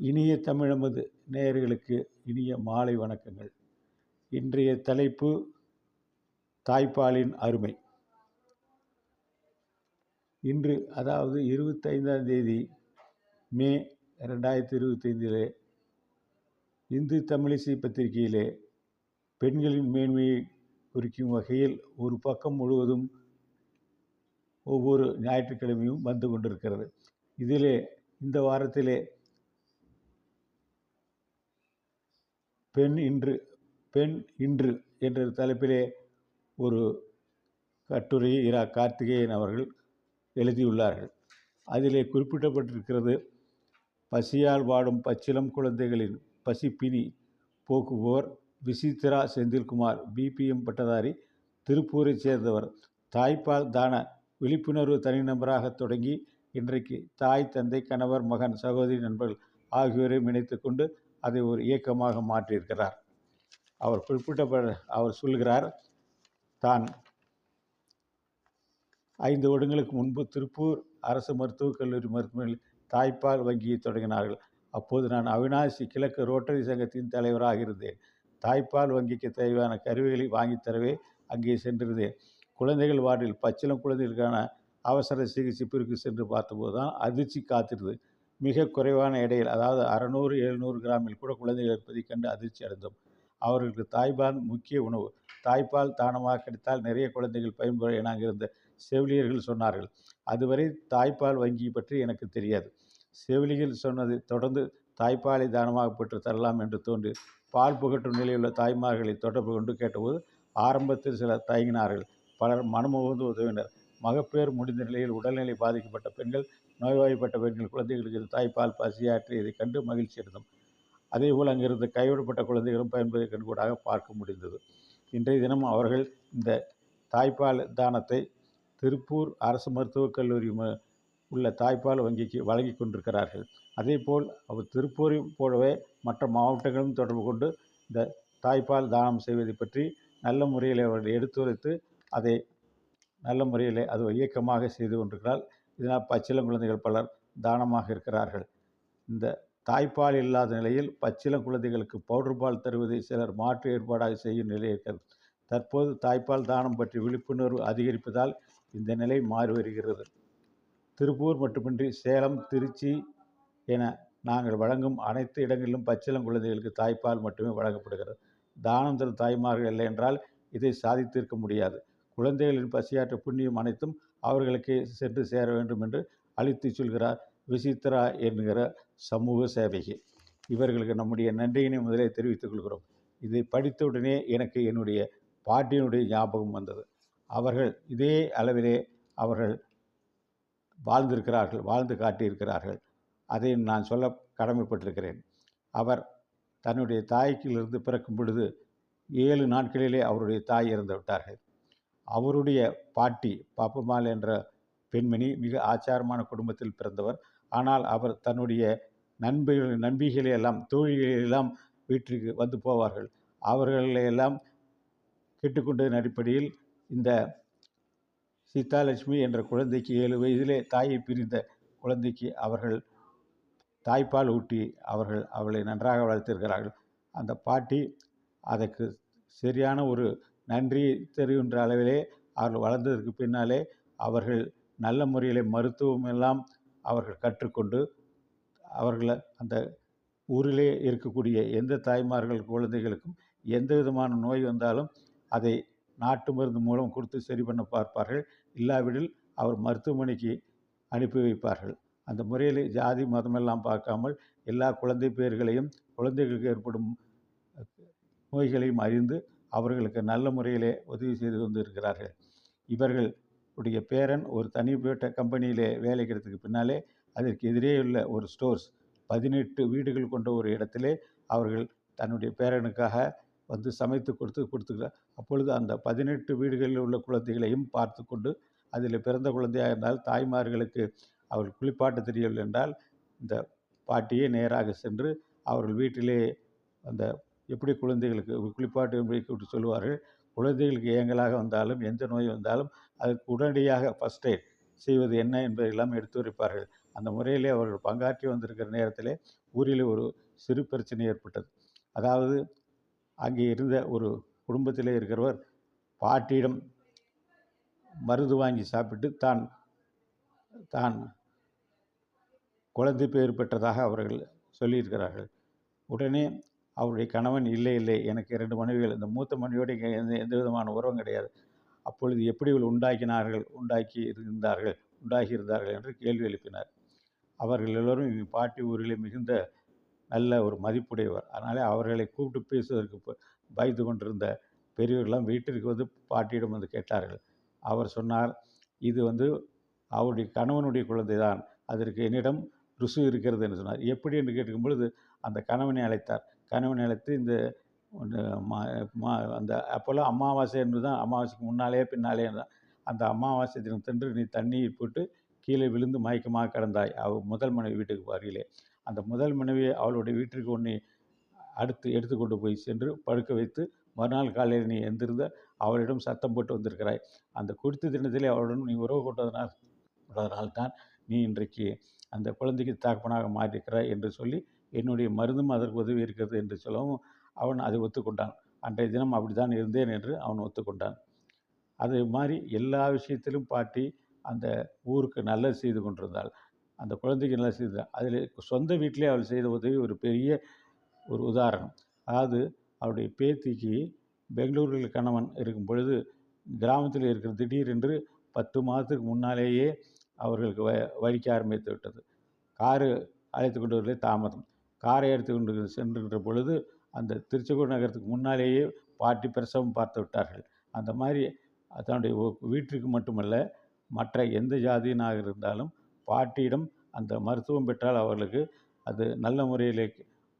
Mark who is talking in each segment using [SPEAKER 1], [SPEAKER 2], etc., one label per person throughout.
[SPEAKER 1] இனிய தமிழமது நேயர்களுக்கு இனிய மாலை வணக்கங்கள். இன்றைய தலைப்பு தாய்ப்பாலின் அருமை. இன்று அதாவது இருபத்தைந்தாம் தேதி மே ரெண்டாயிரத்தி இருபத்தைந்திலே இந்து தமிழிசை பத்திரிகையிலே பெண்களின் மேன்மையை குறிக்கும் வகையில் ஒரு பக்கம் முழுவதும் ஒவ்வொரு ஞாயிற்றுக்கிழமையும் வந்து கொண்டிருக்கிறது. இதிலே இந்த வாரத்திலே பெண் இன்று பெண் இன்று என்ற தலைப்பிலே ஒரு கட்டுரையை இரா கார்த்திகேயன் அவர்கள் எழுதியுள்ளார்கள். அதிலே குறிப்பிடப்பட்டிருக்கிறது பசியால் வாடும் பச்சிளம் குழந்தைகளின் பசிப்பினி போக்குவோர் விசித்ரா செந்தில்குமார் பிபிஎம் பட்டதாரி திருப்பூரைச் சேர்ந்தவர் தாய்ப்பால் தான விழிப்புணர்வு தனிநபராக தொடங்கி இன்றைக்கு தாய் தந்தை கணவர் மகன் சகோதரி நண்பர்கள் ஆகியோரையும் இணைத்து கொண்டு அதை ஒரு இயக்கமாக மாற்றியிருக்கிறார். அவர் குறிப்பிட்ட அவர் சொல்கிறார் தான் ஐந்து வருடங்களுக்கு முன்பு திருப்பூர் அரசு மருத்துவக் கல்லூரி மருத்துவமனையில் தாய்ப்பால் வங்கியை தொடங்கினார்கள். அப்போது நான் அவினாசி கிழக்கு ரோட்டரி சங்கத்தின் தலைவராக இருந்தேன். தாய்ப்பால் வங்கிக்கு தேவையான கருவிகளை வாங்கித் தரவே அங்கே சென்றிருந்தேன். குழந்தைகள் வார்டில் பச்சிளம் குழந்தைகளுக்கான அவசர சிகிச்சை பிரிவுக்கு சென்று பார்த்தபோது தான் அதிர்ச்சி காத்திருந்தது. மிக குறைவான எடையில் அதாவது அறநூறு எழுநூறு கிராமில் கூட குழந்தைகள் இருப்பதைக் கண்டு அதிர்ச்சி அடைந்தோம். அவர்களுக்கு தாய்பால் முக்கிய உணவு. தாய்ப்பால் தானமாக கிடைத்தால் நிறைய குழந்தைகள் பயன்பெற என அங்கிருந்த செவிலியர்கள் சொன்னார்கள். அதுவரை தாய்ப்பால் வங்கி பற்றி எனக்கு தெரியாது. செவிலியர்கள் சொன்னது தொடர்ந்து தாய்ப்பாலை தானமாக பெற்று தரலாம் என்று தோன்றி பால் புகட்டும் நிலையுள்ள தாய்மார்களை தொடர்பு கொண்டு கேட்டபோது ஆரம்பத்தில் சிலர் தயங்கினார்கள். பலர் மனமுகந்து உதவினர். மகப்பேறு முடிந்த நிலையில் உடல்நிலை பாதிக்கப்பட்ட பெண்கள் நோய்வாய்ப்பட்ட பெண்கள் குழந்தைகளுக்கு தாய்ப்பால் பசியாற்றியதைக் கண்டு மகிழ்ச்சி அடைந்தோம். அதேபோல் அங்கிருந்த கைவிடப்பட்ட குழந்தைகளும் பயன்பதை கண்கூடாக பார்க்க முடிந்தது. இன்றைய தினம் அவர்கள் இந்த தாய்ப்பால் தானத்தை திருப்பூர் அரசு மருத்துவக் கல்லூரி உள்ள தாய்ப்பால் வங்கிக்கு வழங்கி கொண்டிருக்கிறார்கள். அதேபோல் அவர் திருப்பூரை போலவே மற்ற மாவட்டங்களும் தொடர்பு கொண்டு இந்த தாய்ப்பால் தானம் செய்வதை பற்றி நல்ல முறையில் அவர்கள் எடுத்துரைத்து அதை நல்ல முறையில் அது இயக்கமாக செய்து கொண்டிருக்கிறார். இதனால் பச்சிளம் குழந்தைகள் பலர் தானமாக இருக்கிறார்கள். இந்த தாய்ப்பால் இல்லாத நிலையில் பச்சிளம் குழந்தைகளுக்கு பவுடர் பால் தருவதை சிலர் மாற்று ஏற்பாடாக செய்யும் நிலை இருக்கிறது. தற்போது தாய்ப்பால் தானம் பற்றி விழிப்புணர்வு அதிகரிப்பதால் இந்த நிலை மாறி வருகிறது. திருப்பூர் மட்டுமின்றி சேலம் திருச்சி என நாங்கள் வழங்கும் அனைத்து இடங்களிலும் பச்சிளம் குழந்தைகளுக்கு தாய்ப்பால் மட்டுமே வழங்கப்படுகிறது. தானம் தரும் தாய்மார்கள் இல்லை என்றால் இதை சாதித்திருக்க முடியாது. குழந்தைகளின் பசியாற்ற புண்ணியம் அனைத்தும் அவர்களுக்கு சென்று சேர வேண்டும் என்று அழித்து சொல்கிறார் விசித்ரா என்கிற சமூக சேவகி. இவர்களுக்கு நம்முடைய நன்றியினை முதலே தெரிவித்துக் கொள்கிறோம். இதை படித்தவுடனே எனக்கு என்னுடைய பாட்டியினுடைய ஞாபகம் வந்தது. அவர்கள் இதே அளவிலே அவர்கள் வாழ்ந்திருக்கிறார்கள் வாழ்ந்து காட்டியிருக்கிறார்கள். அதை நான் சொல்ல கடமைப்பட்டிருக்கிறேன். அவர் தன்னுடைய தாய்க்கிலிருந்து பிறக்கும் பொழுது ஏழு நாட்களிலே அவருடைய தாய் இறந்து விட்டார்கள் அவருடைய பாட்டி பாப்பம்மாள் என்ற பெண்மணி மிக ஆச்சாரமான குடும்பத்தில் பிறந்தவர். ஆனால் அவர் தன்னுடைய நண்பர்கள் நண்பிகளை எல்லாம் தோழிகளெல்லாம் வீட்டிற்கு வந்து போவார்கள். அவர்களையெல்லாம் கேட்டுக்கொண்டதன் அடிப்படையில் இந்த சீதாலட்சுமி என்ற குழந்தைக்கு ஏழு வயதிலே தாயை பிரிந்த குழந்தைக்கு அவர்கள் தாய்ப்பால் ஊட்டி அவர்கள் அவளை நன்றாக வளர்த்திருக்கிறார்கள். அந்த பாட்டி அதற்கு சரியான ஒரு நன்றி தெரிகின்ற அளவிலே அவர்கள் வளர்ந்ததற்கு பின்னாலே அவர்கள் நல்ல முறையில் மருத்துவம் எல்லாம் அவர்கள் கற்றுக்கொண்டு அவர்களை அந்த ஊரிலே இருக்கக்கூடிய எந்த தாய்மார்கள் குழந்தைகளுக்கும் எந்த விதமான நோய் வந்தாலும் அதை நாட்டு மருந்து மூலம் கொடுத்து சரி பண்ண பார்ப்பார்கள். இல்லாவிடில் அவர் மருத்துவமனைக்கு அனுப்பி வைப்பார்கள். அந்த முறையில் ஜாதி மதமெல்லாம் பார்க்காமல் எல்லா குழந்தை பேர்களையும் குழந்தைகளுக்கு ஏற்படும் நோய்களையும் அறிந்து அவர்களுக்கு நல்ல முறையிலே உதவி செய்து வந்திருக்கிறார்கள். இவர்கள் உடைய பேரன் ஒரு தனிப்பட்ட கம்பெனியிலே வேலை கிடைத்ததுக்கு பின்னாலே அதற்கு எதிரே உள்ள ஒரு ஸ்டோர்ஸ் பதினெட்டு வீடுகள் கொண்ட ஒரு இடத்திலே அவர்கள் தன்னுடைய பேரனுக்காக வந்து சமைத்து கொடுத்து கொடுத்துக்கிறார். அப்பொழுது அந்த பதினெட்டு வீடுகளில் உள்ள குழந்தைகளையும் பார்த்து கொண்டு அதில் பிறந்த குழந்தையாக இருந்தால் தாய்மார்களுக்கு அவர்கள் குளிப்பாட்ட தெரியவில்லை என்றால் இந்த பாட்டியே நேராக சென்று அவர்கள் வீட்டிலே அந்த எப்படி குழந்தைகளுக்கு குளிப்பாட்டு வைக்க சொல்லுவார்கள் குழந்தைகளுக்கு ஏங்கலாக வந்தாலும் எந்த நோய் வந்தாலும் அதற்கு உடனடியாக ஃபஸ்ட் எய்ட் செய்வது என்ன என்பதையெல்லாம் எடுத்துரைப்பார்கள். அந்த முறையிலே அவர்கள் பங்காற்றி வந்திருக்கிற நேரத்திலே ஊரில் ஒரு சிறு பிரச்சனை ஏற்பட்டது. அதாவது அங்கே இருந்த ஒரு குடும்பத்திலே இருக்கிறவர் பாட்டியிடம் மருந்து வாங்கி சாப்பிட்டு தான் தான் குழந்தை பேர் பெற்றதாக அவர்கள் சொல்லியிருக்கிறார்கள். உடனே அவருடைய கணவன் இல்லை இல்லை. எனக்கு இரண்டு மனைவிகள். இந்த மூத்த மனைவியோடு எந்த எந்த விதமான உறவும் கிடையாது. அப்பொழுது எப்படி இவள் உண்டாக்கினார்கள் உண்டாக்கி இருந்தார்கள் உண்டாகி இருந்தார்கள் என்று கேள்வி எழுப்பினார். அவர்கள் எல்லோரும் எங்கள் பாட்டி ஊரிலே மிகுந்த நல்ல ஒரு மதிப்புடையவர். அதனாலே அவர்களை கூப்பிட்டு பேசுவதற்கு பயந்து கொண்டிருந்த பெரியவர்கள்லாம் வீட்டிற்கு வந்து பாட்டியிடம் வந்து கேட்டார்கள். அவர் சொன்னார் இது வந்து அவருடைய கணவனுடைய குழந்தை தான் அதற்கு என்னிடம் ருசு இருக்கிறது என்று சொன்னார். எப்படி? என்று கேட்கும் பொழுது அந்த கணவனை அழைத்தார். கனவு அழைத்து இந்த மா- மா- அந்த அப்போல்லாம் அமாவாசை என்று தான் அமாவாசைக்கு முன்னாலே பின்னாலே தான். அந்த அமாவாசை தினத்தன்று நீ தண்ணீர் போட்டு கீழே விழுந்து மயக்கமாக கிடந்தாய். அவ முதல் மனைவி வீட்டுக்கு அருகிலே அந்த முதல் மனைவியை அவளுடைய வீட்டிற்கு உன்னை அடுத்து எடுத்துக்கொண்டு போய் சென்று படுக்க வைத்து மறுநாள் காலையில் நீ எந்திருந்த அவளிடம் சத்தம் போட்டு வந்திருக்கிறாய். அந்த குறித்த தினத்திலே அவளுடன் நீ உறவு கொண்டதனால் கொண்டதனால் தான் நீ இன்றைக்கு அந்த குழந்தைக்கு தகப்பனாக மாறியிருக்கிறாய் என்று சொல்லி என்னுடைய மருந்தும் அதற்கு உதவி இருக்கிறது என்று சொல்லவும் அவன் அதை ஒத்துக்கொண்டான். அன்றைய தினம் அப்படிதான் இருந்தேன் என்று அவன் ஒத்துக்கொண்டான். அது மாதிரி எல்லா விஷயத்திலும் பாட்டி அந்த ஊருக்கு நல்லது செய்து கொண்டிருந்தாள். அந்த குழந்தைக்கு நல்லது செய்து அதில் சொந்த வீட்டிலே அவள் செய்த உதவி ஒரு பெரிய ஒரு உதாரணம். அதாவது அவருடைய பேத்திக்கு பெங்களூரில் கணவன் இருக்கும் பொழுது கிராமத்தில் இருக்கிற திடீரென்று பத்து மாதத்துக்கு முன்னாலேயே அவர்களுக்கு வ வலிக்க ஆரம்பித்து விட்டது. காரு அழைத்து கொண்டு வரலே தாமதம். காரை எடுத்துக்கொண்டு சென்றுகின்ற பொழுது அந்த திருச்செங்கோடு நகரத்துக்கு முன்னாலேயே பாட்டி பிரசவம் பார்த்து விட்டார்கள். அந்த மாதிரி தன்னுடைய வீட்டிற்கு மட்டுமல்ல மற்ற எந்த ஜாதியினாக இருந்தாலும் பாட்டியிடம் அந்த மருத்துவம் பெற்றால் அவர்களுக்கு அது நல்ல முறையிலே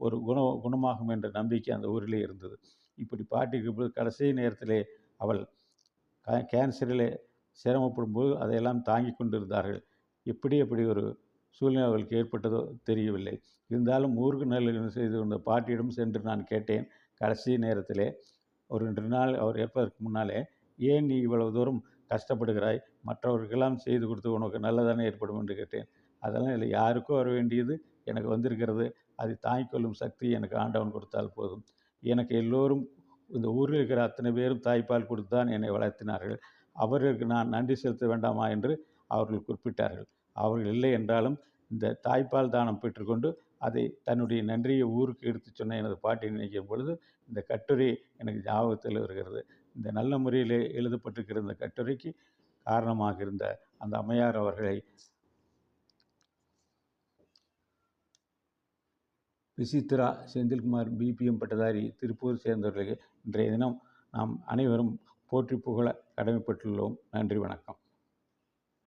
[SPEAKER 1] ஒரு குண குணமாகும் என்ற நம்பிக்கை அந்த ஊரிலே இருந்தது. இப்படி பாட்டிக்கு போது கடைசி நேரத்திலே அவள் கேன்சரிலே சிரமப்படும் போது அதையெல்லாம் தாங்கி கொண்டிருந்தார்கள். எப்படி அப்படி ஒரு சூழ்நிலை அவளுக்கு ஏற்பட்டதோ தெரியவில்லை. இருந்தாலும் ஊருக்கு நல்ல செய்து கொண்ட பாட்டியிடம் சென்று நான் கேட்டேன். கடைசி நேரத்திலே ஒரு ரெண்டு நாள் அவர் ஏற்பதற்கு முன்னாலே ஏன் நீ இவ்வளவு தூரம் கஷ்டப்படுகிறாய்? மற்றவர்களெல்லாம் செய்து கொடுத்து உனக்கு நல்லதானே ஏற்படும்? என்று கேட்டேன். அதெல்லாம் இல்லை. யாருக்கோ வர வேண்டியது எனக்கு வந்திருக்கிறது. அதை தாய்க்கொள்ளும் சக்தி எனக்கு ஆண்டவன் கொடுத்தால் போதும். எனக்கு எல்லோரும் இந்த ஊரில் இருக்கிற அத்தனை பேரும் தாய்ப்பால் கொடுத்து தான் என்னை வளர்த்தினார்கள். அவர்களுக்கு நான் நன்றி செலுத்த வேண்டாமா? என்று அவர்கள் குறிப்பிட்டார்கள். அவர்கள் இல்லை என்றாலும் இந்த தாய்ப்பால் தானம் பெற்றுக்கொண்டு அதை தன்னுடைய நன்றியை ஊருக்கு எடுத்துச் சொன்ன எனது பாட்டி நினைக்கும் பொழுது இந்த கட்டுரை எனக்கு ஞாபகத்தில் வருகிறது. இந்த நல்ல முறையில் எழுதப்பட்டிருக்கிற இந்த கட்டுரைக்கு காரணமாக இருந்த அந்த அம்மையார் அவர்களை விசித்ரா செந்தில்குமார் பிபிஎம் பட்டதாரி திருப்பூர் சேர்ந்தவர்களுக்கு இன்றைய தினம் நாம் அனைவரும் போற்றி புகழ கடமைப்பட்டுள்ளோம். நன்றி வணக்கம்.